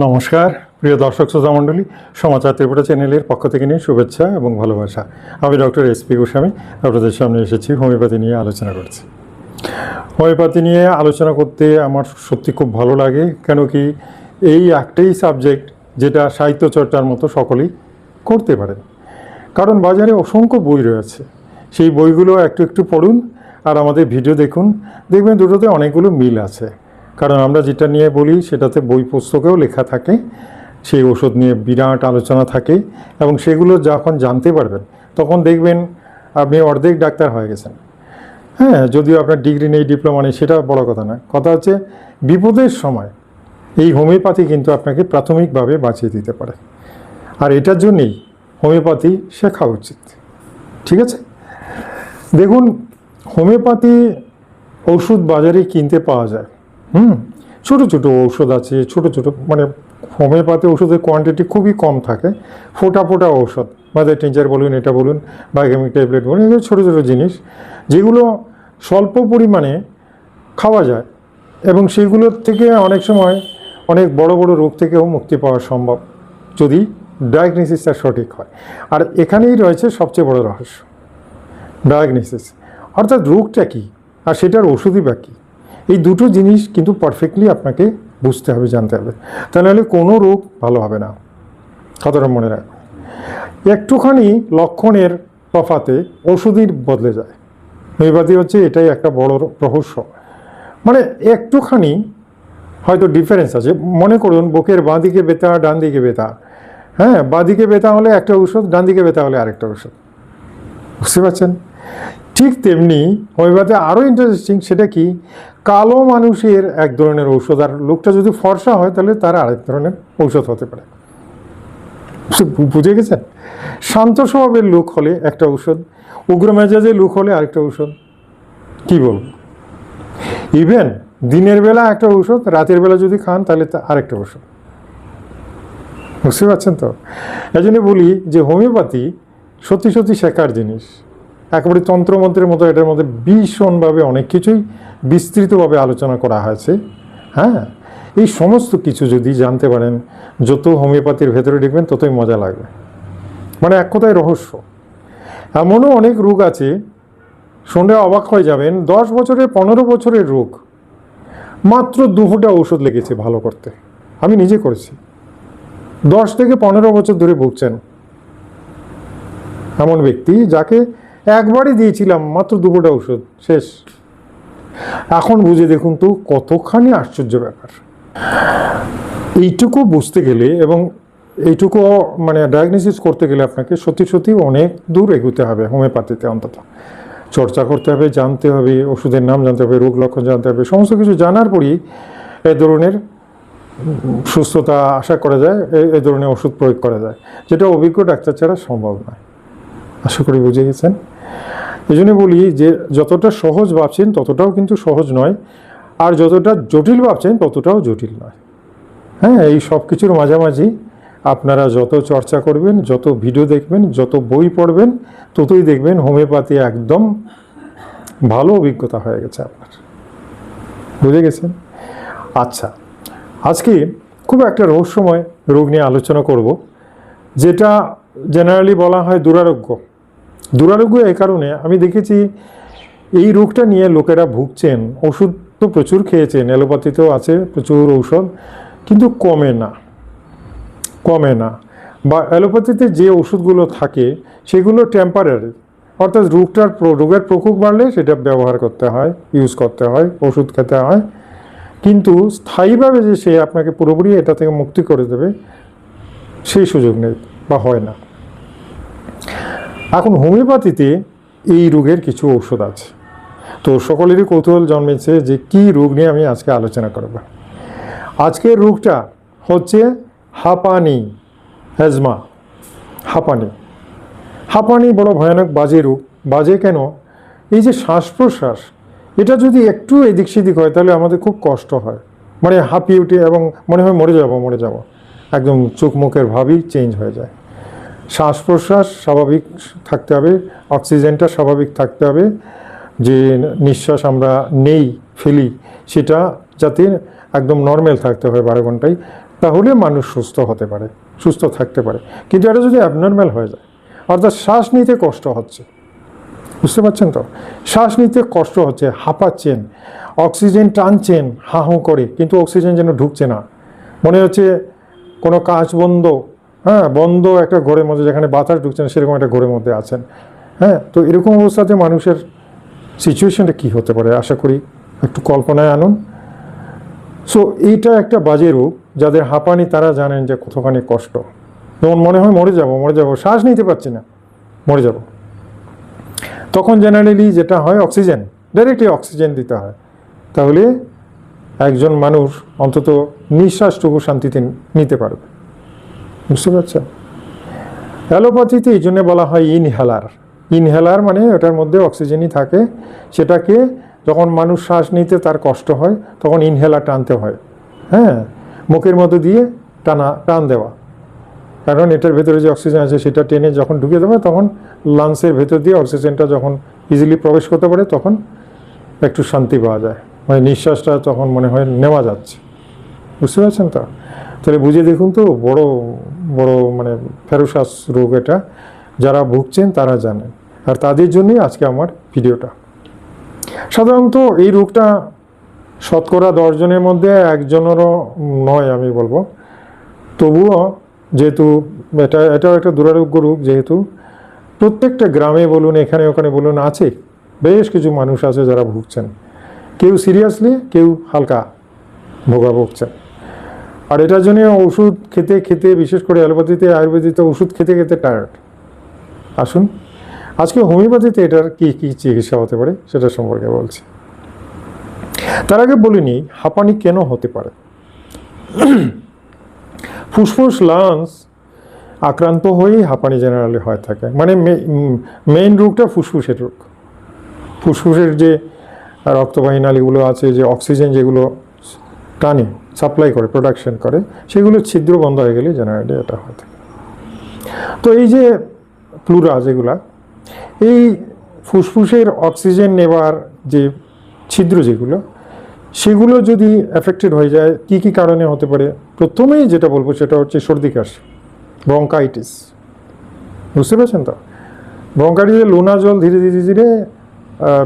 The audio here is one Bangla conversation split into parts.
নমস্কার। প্রিয় দর্শক শ্রোতা মণ্ডলী, সমাচার ত্রিপুরা চ্যানেলের পক্ষ থেকে নিয়ে শুভেচ্ছা এবং ভালোবাসা। আমি ডক্টর এস পি গোস্বামী, আপনাদের সামনে এসেছি, হোমিওপ্যাথি নিয়ে আলোচনা করছি। হোমিওপ্যাথি নিয়ে আলোচনা করতে আমার সত্যি খুব ভালো লাগে, কেন কি এই একটাই সাবজেক্ট যেটা সাহিত্য চর্চার মতো সকলেই করতে পারেন। কারণ বাজারে অসংখ্য বই রয়েছে। সেই বইগুলো একটু একটু পড়ুন আর আমাদের ভিডিও দেখুন। দেখবেন দুটোতে অনেকগুলো মিল আছে। কারণ আমরা যেটা নিয়ে বলি, সেটাতে বই পুস্তকেও লেখা থাকে, সেই ওষুধ নিয়ে বিরাট আলোচনা থাকে এবং সেগুলো যখন জানতে পারবেন, তখন দেখবেন আপনি অর্ধেক ডাক্তার হয়ে গেছেন। হ্যাঁ যদিও আপনার ডিগ্রি নেই, ডিপ্লোমা নেই, সেটা বড় কথা না কথা হচ্ছে, বিপদের সময় এই হোমিওপ্যাথি কিন্তু আপনাকে প্রাথমিকভাবে বাঁচিয়ে দিতে পারে। আর এটার জন্যেই হোমিওপ্যাথি শেখা উচিত। ঠিক আছে? দেখুন, হোমিওপ্যাথি ওষুধ বাজারে কিনতে পাওয়া যায়। হুম, ছোটো ছোটো ঔষধ আছে, ছোটো ছোটো মানে হোমিওপ্যাথি ওষুধের কোয়ান্টিটি খুবই কম থাকে। ফোটা ফোটা ঔষধ মাদার টিঞ্চার বলুন, এটা বলুন বায়োকেমিক ট্যাবলেট বলুন, এগুলো ছোটো ছোটো জিনিস, যেগুলো স্বল্প পরিমাণে খাওয়া যায় এবং সেগুলোর থেকে অনেক সময় অনেক বড় বড় রোগ থেকেও মুক্তি পাওয়া সম্ভব যদি ডায়াগনোসিসটা সঠিক হয়। আর এখানেই রয়েছে সবচেয়ে বড় রহস্য ডায়াগনোসিস অর্থাৎ রোগটা কী? আর সেটার ওষুধই বা কী? এই দুটো জিনিস কিন্তু পারফেক্টলি আপনাকে বুঝতে হবে, জানতে হবে। তা নাহলে কোনো রোগ ভালো হবে না। কতটা মনে রাখবেন একটুখানি লক্ষণের তফাতে ওষুধই বদলে যায়। হোমিওপ্যাথি হচ্ছে এটাই একটা বড় রহস্য। মানে একটুখানি হয়তো ডিফারেন্স আছে। মনে করুন, বুকের বাঁ দিকে ব্যথা ডান দিকে ব্যথা। হ্যাঁ বাঁ দিকে ব্যথা হলে একটা ওষুধ ডান দিকে ব্যথা হলে আরেকটা ওষুধ বুঝতে পারছেন? ঠিক তেমনি হোমিওপ্যাথি আরও ইন্টারেস্টিং সেটা কি? কালো মানুষের এক ধরনের ঔষধ, আর লোকটা যদি ফর্সা হয়, তাহলে তার আরেক ধরনের ঔষধ হতে পারে। বুঝে গেছেন শান্ত স্বভাবের লোক হলে একটা ঔষধ, উগ্র মেজাজের লোক হলে আরেকটা ঔষধ। কি বলব? ইভেন দিনের বেলা একটা ঔষধ, রাতের বেলা যদি খান, তাহলে তা আরেকটা ঔষধ। বুঝতে পারছেন তো? এই জন্য বলি যে হোমিওপ্যাথি সত্যি সত্যি শেখার জিনিস। একেবারে তন্ত্রমন্ত্রের মতো, এটার মধ্যে ভীষণভাবে অনেক কিছুই বিস্তৃতভাবে আলোচনা করা হয়েছে। হ্যাঁ এই সমস্ত কিছু যদি জানতে পারেন, যত হোমিওপ্যাথির ভেতরে দেখবেন ততই মজা লাগবে। মানে এক কথায় রহস্য। এমনও অনেক রোগ আছে, শুনলে অবাক হয়ে যাবেন, দশ বছরের, পনেরো বছরের রোগ। মাত্র দু ফোঁটা ওষুধ লেগেছে ভালো করতে। আমি নিজে করেছি। দশ থেকে পনেরো বছর ধরে ভুগছেন। এমন ব্যক্তি যাকে একবারই দিয়েছিলাম, মাত্র দু ফোঁটা ওষুধ শেষ। এখন বুঝে দেখুন তো কতখানি আশ্চর্য ব্যাপার। এইটুকু বুঝতে গেলে এবং এইটুকু মানে ডায়াগনোসিস করতে গেলে আপনাকে সত্যি সত্যি অনেক দূর এগোতে হবে হোমিওপ্যাথিতে অন্তত। চর্চা করতে হবে, জানতে হবে, ওষুধের নাম জানতে হবে, রোগ লক্ষণ জানতে হবে, সমস্ত কিছু জানার পরই এ ধরনের সুস্থতা আশা করা যায় এ- ধরনের ওষুধ প্রয়োগ করা যায়। যেটা অভিজ্ঞ ডাক্তার ছাড়া সম্ভব নয়। আশা করি বুঝে গেছেন। এই জন্য বলি যে যতটা সহজ ভাবছেন, ততটাও কিন্তু সহজ নয়। আর যতটা জটিল ভাবছেন, ততটাও জটিল নয়। হ্যাঁ এই সব কিছুর মাঝামাঝি আপনারা যত চর্চা করবেন, যত ভিডিও দেখবেন, যত বই পড়বেন, ততই দেখবেন হোমিওপ্যাথি একদম ভালো অভিজ্ঞতা হয়ে গেছে আপনার। বুঝে গেছেন? আচ্ছা আজকে খুব একটা রহস্যময় রোগ নিয়ে আলোচনা করব, যেটা জেনারেলি বলা হয় দুরারোগ্য। দুরারোগ্য এই কারণে আমি দেখেছি এই রোগটা নিয়ে লোকেরা ভুগছেন। ওষুধ তো প্রচুর খেয়েছেন, অ্যালোপ্যাথিতেও আছে, প্রচুর ঔষধ, কিন্তু কমে না কমে না। বা অ্যালোপ্যাথিতে যে ওষুধগুলো থাকে, সেগুলো টেম্পারারি অর্থাৎ রোগটার রোগের প্রকোপ বাড়লে সেটা ব্যবহার করতে হয় ইউজ করতে হয়, ওষুধ খেতে হয়। কিন্তু স্থায়ীভাবে যে সে আপনাকে পুরোপুরি এটা থেকে মুক্তি করে দেবে, সেই সুযোগ নেই বা হয় না। এখন হোমিওপ্যাথিতে এই রোগের কিছু ঔষধ আছে। তো সকলেরই কৌতূহল জন্মেছে যে কি রোগ নিয়ে আমি আজকে আলোচনা করব। আজকের রোগটা হচ্ছে হাঁপানি হ্যাজমা হাঁপানি। হাঁপানি বড় ভয়ানক বাজে রোগ। বাজে কেন? এই যে শ্বাস প্রশ্বাস এটা যদি একটু এদিক সেদিক হয় তাহলে আমাদের খুব কষ্ট হয়। মানে হাঁপিয়ে উঠে এবং মনে হয় মরে যাব মরে যাব। একদম চোখ মুখের ভাবই চেঞ্জ হয়ে যায়। শ্বাস প্রশ্বাস স্বাভাবিক থাকতে হবে, অক্সিজেনটা স্বাভাবিক থাকতে হবে, যে নিঃশ্বাস আমরা নেই, ফেলি, সেটা যাতে একদম নর্মাল থাকতে হয় বারো ঘন্টায়, তাহলে মানুষ সুস্থ হতে পারে, সুস্থ থাকতে পারে। কিন্তু এটা যদি অ্যাবনর্ম্যাল হয়ে যায়, অর্থাৎ শ্বাস নিতে কষ্ট হচ্ছে, বুঝতে পারছেন তো? শ্বাস নিতে কষ্ট হচ্ছে, হাঁপাচ্ছেন, অক্সিজেন টানছেন হা করে, কিন্তু অক্সিজেন যেন ঢুকছে না। মনে হচ্ছে কোনো কাজ বন্ধ হ্যাঁ বন্ধ একটা ঘরের মধ্যে যেখানে বাতাস ঢুকছে না, সেরকম একটা ঘরের মধ্যে আছেন। হ্যাঁ তো এরকম অবস্থাতে মানুষের সিচুয়েশনটা কী হতে পারে? আশা করি একটু কল্পনায় আনুন। সো এইটা একটা বাজে রোগ যাদের হাঁপানি তারা জানেন যে কতখানি কষ্ট। যেমন মনে হয় মরে যাব মরে যাব, শ্বাস নিতে পারছি না, মরে যাব। তখন জেনারেলি যেটা হয় অক্সিজেন ডাইরেক্টলি অক্সিজেন দিতে হয়। তাহলে একজন মানুষ অন্তত নিঃশ্বাসটুকু শান্তিতে নিতে পারবে। বুঝতে পারছেন অ্যালোপ্যাথিতে এই জন্য বলা হয় ইনহেলার ইনহেলার মানে ওটার মধ্যে অক্সিজেনই থাকে। সেটাকে যখন মানুষ শ্বাস নিতে তার কষ্ট হয়, তখন ইনহেলার টানতে হয়। হ্যাঁ? মুখের মধ্যে দিয়ে টানা, টান দেওয়া। কারণ এটার ভেতরে যে অক্সিজেন আছে, সেটা টেনে যখন ঢুকে দেবে, তখন লাংসের ভেতর দিয়ে অক্সিজেনটা যখন ইজিলি প্রবেশ করতে পারে, তখন একটু শান্তি পাওয়া যায়। মানে নিঃশ্বাসটা তখন মনে হয় নেওয়া যাচ্ছে। বুঝতে পারছেন তো? তাহলে বুঝে দেখুন তো, বড় বড় মানে ফেরোসাস রোগ এটা। যারা ভুগছেন তারা জানেন। আর তাদের জন্যই আজকে আমার ভিডিওটা। সাধারণত এই রোগটা শতকরা দশজনের মধ্যে একজনেরও নয় আমি বলব। তবুও যেহেতু এটা, এটাও একটা দুরারোগ্য রোগ যেহেতু, প্রত্যেকটা গ্রামে বলুন, এখানে ওখানে বলুন আছে, বেশ কিছু মানুষ আছে যারা ভুগছেন। কেউ সিরিয়াসলি, কেউ হালকা ভোগা ভুগছেন। আর এটার জন্য ওষুধ খেতে খেতে, বিশেষ করে অ্যালোপ্যাথিতে, আয়ুর্বেদিতে ওষুধ খেতে খেতে টায়ার্ড আসুন, আজকে হোমিওপ্যাথিতে এটার কী কী চিকিৎসা হতে পারে সেটা সম্পর্কে বলছি। তার আগে বলিনি হাঁপানি কেন হতে পারে? ফুসফুস, লাংস আক্রান্ত হয়েই হাঁপানি জেনারেলি হয়ে থাকে। মানে মেইন রোগটা ফুসফুসের রোগ। ফুসফুসের যে রক্তবাহী নালীগুলো আছে, যে অক্সিজেন যেগুলো টানে সাপ্লাই করে প্রোডাকশন করে, সেগুলো ছিদ্র বন্ধ হয়ে গেলে জেনারেলি এটা হয়ে। থাকে তো এই যে প্লুরা যেগুলা, এই ফুসফুসের অক্সিজেন নেবার যে ছিদ্র যেগুলো, সেগুলো যদি এফেক্টেড হয়ে যায়, কী কী কারণে হতে পারে? প্রথমেই যেটা বলব সেটা হচ্ছে সর্দি কাশ ব্রঙ্কাইটিস বুঝতে পারছেন তো? ব্রঙ্কাইটিসে লোনা জল ধীরে ধীরে ধীরে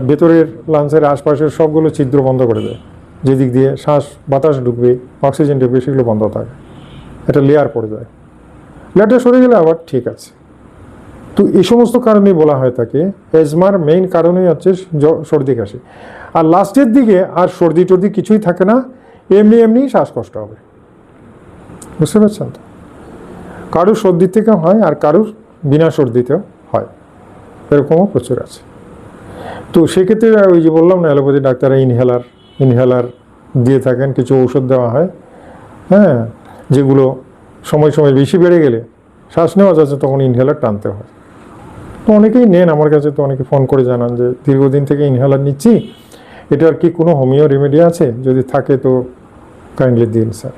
ভেতরের লাংসের আশপাশের সবগুলো ছিদ্র বন্ধ করে দেয়। যেদিক দিয়ে শ্বাস, বাতাস ঢুকবে, অক্সিজেন ঢুকবে, সেগুলো বন্ধ থাকে। একটা লেয়ার পড়ে যায়। লেয়ারটা সরে গেলে আবার ঠিক আছে। তো এই সমস্ত কারণেই বলা হয় থাকে এজমার মেইন কারণই হচ্ছে সর্দি কাশি। আর লাস্টের দিকে আর সর্দি টর্দি কিছুই থাকে না, এমনি এমনি শ্বাসকষ্ট হবে। বুঝতে পারছেন তো? কারুর সর্দি থেকে হয় আর কারুর বিনা সর্দিতেও হয়। এরকমও প্রচুর আছে। তো সেক্ষেত্রে ওই যে বললাম না, অ্যালোপ্যাথি ডাক্তাররা ইনহেলার ইনহেলার দিয়ে থাকেন, কিছু ঔষধ দেওয়া হয়। হ্যাঁ যেগুলো সময় সময় বেশি বেড়ে গেলে শ্বাস নেওয়া যাচ্ছে তখন ইনহেলার টানতে হয়। তো অনেকেই নেন, আমার কাছে তো অনেকে ফোন করে জানান যে, দীর্ঘদিন থেকে ইনহেলার নিচ্ছি, এটার কি কোনো হোমিও রেমেডি আছে? যদি থাকে তো কাইন্ডলি দিন, স্যার।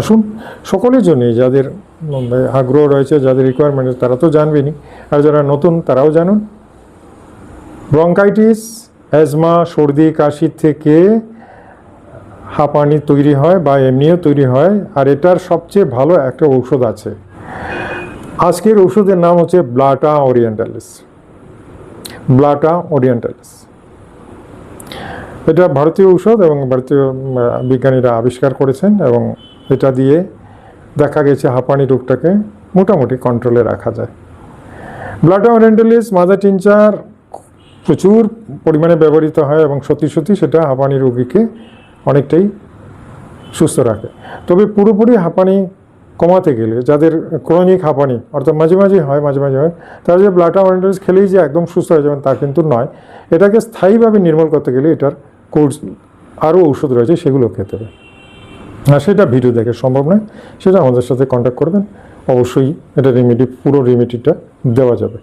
আসুন, সকলের জন্যই, যাদের আগ্রহ রয়েছে, যাদের রিকোয়ারমেন্ট তারা তো জানবেনই, আর যারা নতুন, তারাও জানুন। ব্রঙ্কাইটিস অ্যাজমা সর্দি, কাশি থেকে হাঁপানি তৈরি হয় বা এমনিও তৈরি হয়, আর এটার সবচেয়ে ভালো একটা ঔষধ আছে। আজকের ওষুধের নাম হচ্ছে ব্লাটা ওরিয়েন্টালিস। Blatta orientalis. এটা ভারতীয় ঔষধ এবং ভারতীয় বিজ্ঞানীরা আবিষ্কার করেছেন এবং এটা দিয়ে দেখা গেছে হাঁপানি রোগটাকে মোটামুটি কন্ট্রোলে রাখা যায়। ব্লাটা ওরিয়েন্টালিস, মাদার টিনচার প্রচুর পরিমাণে ব্যবহৃত হয় এবং সত্যি সত্যি সেটা হাঁপানি রোগীকে অনেকটাই সুস্থ রাখে। তবে পুরোপুরি হাঁপানি কমাতে গেলে, যাদের ক্রনিক হাঁপানি, অর্থাৎ মাঝে মাঝে হয়, মাঝে মাঝে হয়, তারা যে ব্লাটা ওরিয়েন্টালিস খেলেই যে একদম সুস্থ হয়ে যাবেন তা কিন্তু নয়। এটাকে স্থায়ীভাবে নির্মূল করতে গেলে এটার কোর্স আরও ওষুধ রয়েছে সেগুলো খেতে হবে। আর সেটা ভিডিও দেখে সম্ভব নয়, সেটা আমাদের সাথে কন্ট্যাক্ট করবেন। অবশ্যই এটা রেমেডি পুরো রেমেডিটা দেওয়া যাবে।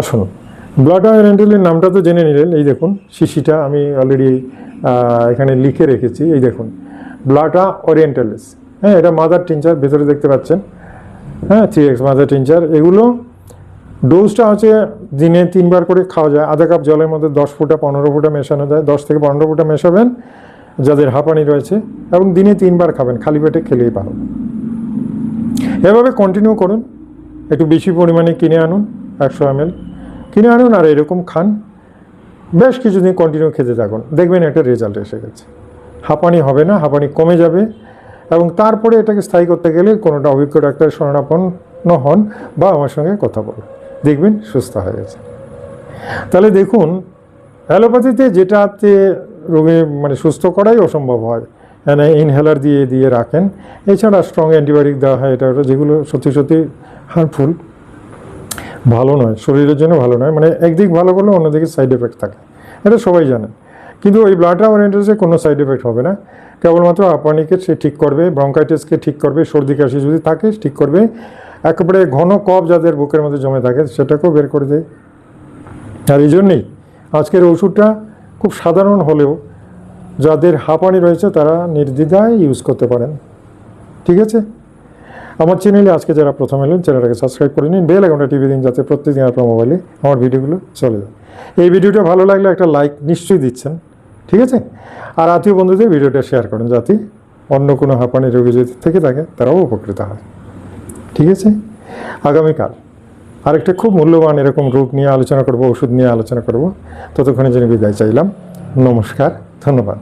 আসুন ব্লাড ওরিয়েন্টালের নামটা তো জেনে নিলেন, এই দেখুন, শিশিটা আমি অলরেডি এখানে লিখে রেখেছি, এই দেখুন। ব্লাটা ওরিয়েন্টালিস হ্যাঁ এটা মাদার টিনচার ভেতরে দেখতে পাচ্ছেন। হ্যাঁ থ্রি এক্স মাদার টিনচার এগুলো ডোজটা হচ্ছে দিনে তিনবার করে খাওয়া যায়। আধা কাপ জলের মধ্যে দশ ফুটা, পনেরো ফুটা মেশানো যায়। দশ থেকে পনেরো ফুটা মেশাবেন, যাদের হাঁপানি রয়েছে, এবং দিনে তিনবার খাবেন, খালি পেটে খেলেই ভালো এভাবে কন্টিনিউ করুন, একটু বেশি পরিমাণে কিনে আনুন। একশো এম কিনে আনুন আর এরকম খান। বেশ কিছুদিন কন্টিনিউ খেতে থাকুন। দেখবেন একটা রেজাল্ট এসে গেছে। হাঁপানি হবে না, হাঁপানি কমে যাবে এবং তারপরে এটাকে স্থায়ী করতে গেলে কোনোটা অভিজ্ঞ ডাক্তার শরণাপন্ন হন বা আমার সঙ্গে কথা বলুন। দেখবেন সুস্থ হয়ে গেছে। তাহলে দেখুন, অ্যালোপ্যাথিতে যেটাতে রোগী মানে সুস্থ করাই অসম্ভব হয় মানে ইনহেলার দিয়ে দিয়ে রাখেন। এছাড়া স্ট্রং অ্যান্টিবায়োটিক দেওয়া হয়, এটা যেগুলো সত্যি সত্যি হার্মফুল ভালো নয়, শরীরের জন্য ভালো নয় মানে একদিক ভালো করলে অন্যদিকে সাইড এফেক্ট থাকে। এটা সবাই জানে। কিন্তু ওই ব্লাড ওরিয়েন্টেসে কোনো সাইড এফেক্ট হবে না। কেবলমাত্র আপানিকে সে ঠিক করবে ব্রঙ্কাইটিসকে ঠিক করবে, সর্দি কাশি যদি থাকে ঠিক করবে। একেবারে ঘন কফ যাদের বুকের মধ্যে জমে থাকে, সেটাকেও বের করে দেয় আর এই জন্যেই আজকের ওষুধটা খুব সাধারণ হলেও যাদের হাঁপানি রয়েছে, তারা নির্দ্বিধায় ইউজ করতে পারেন। ঠিক আছে? আমার চ্যানেলে আজকে যারা প্রথম এলেন চ্যানেলটাকে সাবস্ক্রাইব করে নিন। বেল আইকনটা টিভি দিন যাতে প্রত্যেকদিন আপনার মোবাইলে আমার ভিডিওগুলো চলে যায়। এই ভিডিওটা ভালো লাগলে একটা লাইক নিশ্চয়ই দিচ্ছেন, ঠিক আছে? আর আত্মীয় বন্ধুদের ভিডিওটা শেয়ার করেন যাতে অন্য কোনো হাঁপানি রোগী যদি থেকে থাকে, তারাও উপকৃত হয়, ঠিক আছে? আগামীকাল আরেকটা খুব মূল্যবান এরকম রোগ নিয়ে আলোচনা করব, ওষুধ নিয়ে আলোচনা করব। ততক্ষণে জন্য বিদায় চাইলাম। নমস্কার, ধন্যবাদ।